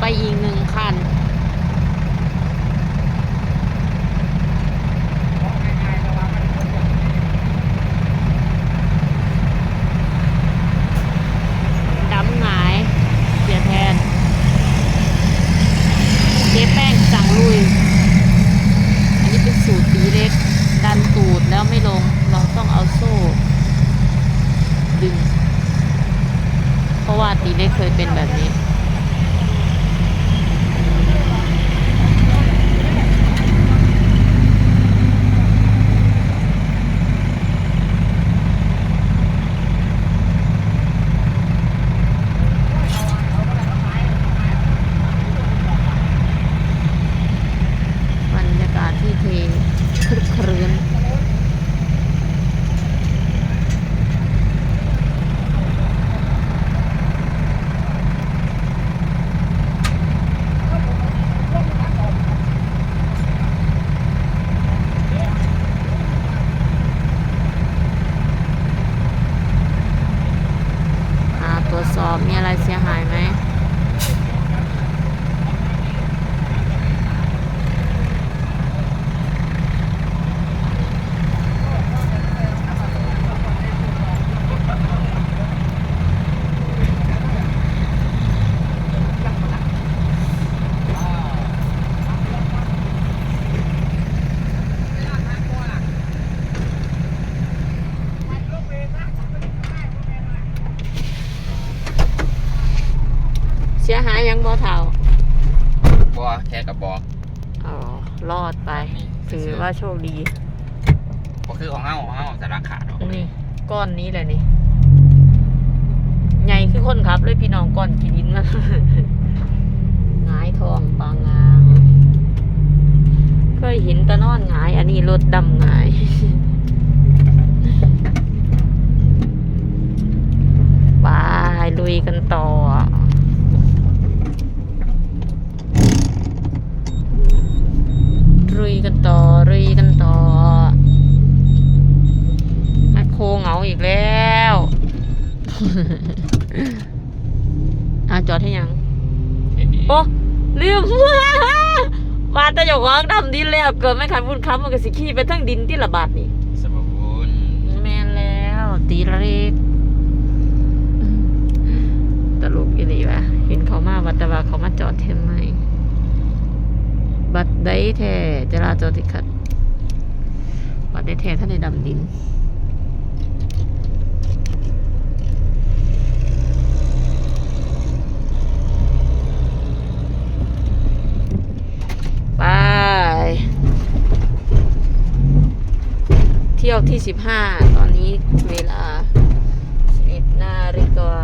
ไปอีกหนึ่งคัน ดำหงาย เสียแทน เจ๊แป้งสั่งลุย อันนี้เป็นสูตรตีเล็ก ดันตูดแล้วไม่ลง เราต้องเอาโซ่ ดึง เพราะว่าตีเล็กเคยเป็นแบบนี้ บรรยากาศที่เทครึกครื้นอ่าตรวจสอบมีอะไรเสียหายไหม สียหายยังบ่เท่าบัวแค่กระบอกอ๋อรอดไป นี่ถือว่าโชคดี ก็คือของเฮาของเฮาสาระขาดออกนี่ก้อนนี้แหละนี่ ใหญ่คือคนขับเลยพี่น้องก้อนกี่ดินมัน หงายทองปางงางเคยเห็นตะนอนหงาย อันนี้รถดำหงาย บายลุยกันต่อ รุยกันต่อรุยกันต่อแมคโครเหงาอีกแล้วอะจอดให้ยังเห็นดีโอ้ลืมมาแต่หยกวางดำดินแล้ว เกิดไม่ทันบุญค้ำมันก็สิขี้ไปทั้งดินที่ระบาดนี่สมบูรณ์แมนแล้ว ตีเล็กตลกอีหลีวะเห็นเขามาบัดแตว่าเขามาจอดเทมไหม บัดได้แท้จราจรติดขัด บัดได้แท้ท่านในดำดินไปเที่ยวที่สิบห้าตอนนี้เวลาสิบนาฬิกา